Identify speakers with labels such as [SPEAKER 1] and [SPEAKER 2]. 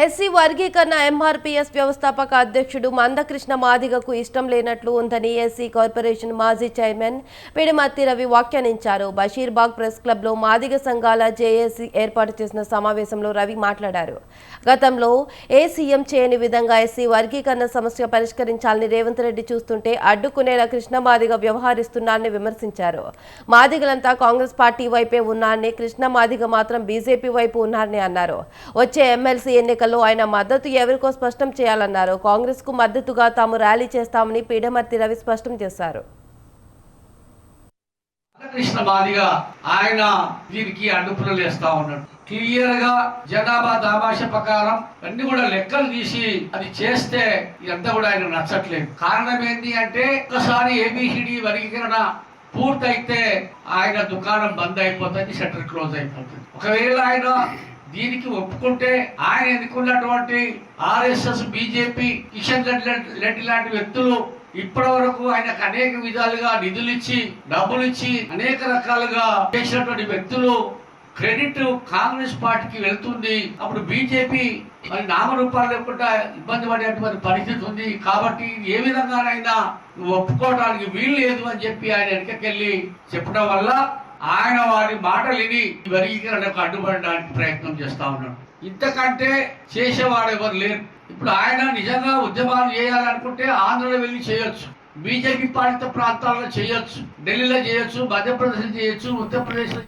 [SPEAKER 1] SC వర్గీకరణ MRPS వ్యవస్థాపక అధ్యక్షుడు మందకృష్ణ మాదిగకు ఇష్టం లేనట్లు ఉందని ఎస్సీ కార్పొరేషన్ మాజీ చైర్మన్ పిడిమత్తి రవి వ్యాఖ్యానించారు. బషీర్బాగ్ ప్రెస్ క్లబ్లో మాదిగ సంఘాల జేఏసీ ఏర్పాటు చేసిన సమావేశంలో రవి మాట్లాడారు. గతంలో ఏ సీఎం చేయని విధంగా ఎస్సీ వర్గీకరణ సమస్య పరిష్కరించాలని రేవంత్ రెడ్డి చూస్తుంటే అడ్డుకునేలా కృష్ణ మాదిగ వ్యవహరిస్తున్నారని విమర్శించారు. మాదిగలంతా కాంగ్రెస్ పార్టీ వైపే ఉన్నారని కృష్ణ మాదిగ మాత్రం బీజేపీ వైపు ఉన్నారని అన్నారు. వచ్చే ఎమ్మెల్సీ ఎన్నికల్లో ఆయన మద్దతు ఎవరికో స్పష్టం చేయాలన్నారు. కాంగ్రెస్కు మద్దతుగా తాము ర్యాలీ చేస్తామని పీడమర్తి రవి స్పష్టం చేశారు.
[SPEAKER 2] కృష్ణ మాదిగా ఆయన దీనికి అడ్డుపులు వేస్తా ఉన్నాడు. క్లియర్గా జనాభా దామాష ప్రకారం అన్ని కూడా లెక్కలు తీసి అది చేస్తే ఇదంతా కూడా ఆయన నచ్చట్లేదు. కారణం ఏంటి అంటే ఒకసారి ఏబిసిడి వర్గీకరణ పూర్తయితే ఆయన దుకాణం బంద్ అయిపోతుంది షట్టర్ క్లోజ్ అయిపోతుంది. ఒకవేళ ఆయన దీనికి ఒప్పుకుంటే ఆయన ఎన్నుకున్నటువంటి ఆర్ఎస్ఎస్ బీజేపీ కిషన్ రెడ్డి రెడ్డి లాంటి వ్యక్తులు ఇప్పటి వరకు ఆయనకు అనేక విధాలుగా నిధులు ఇచ్చి డబ్బులు ఇచ్చి అనేక రకాలుగా చేసినటువంటి వ్యక్తులు క్రెడిట్ కాంగ్రెస్ పార్టీకి వెళ్తుంది. అప్పుడు బీజేపీ మరి నామరూపాలు లేకుండా ఇబ్బంది పడేటువంటి పరిస్థితి ఉంది. కాబట్టి ఏ విధంగానైనా ఒప్పుకోవడానికి వీలు లేదు అని చెప్పి ఆయన వెనకకెళ్ళి చెప్పడం వల్ల ఆయన వారి మాటలు విని ఈ వర్గీకరణకు అడ్డుపడడానికి ప్రయత్నం చేస్తా ఉన్నాడు. ఇంతకంటే చేసేవాడు ఎవరు లేరు. ఇప్పుడు ఆయన నిజంగా ఉద్యమాలు చేయాలనుకుంటే ఆంధ్రలో వెళ్ళి చేయొచ్చు. బీజేపీ పాలిత ప్రాంతాల్లో చేయొచ్చు. ఢిల్లీలో చేయొచ్చు. మధ్యప్రదేశ్ చేయొచ్చు. ఉత్తరప్రదేశ్లో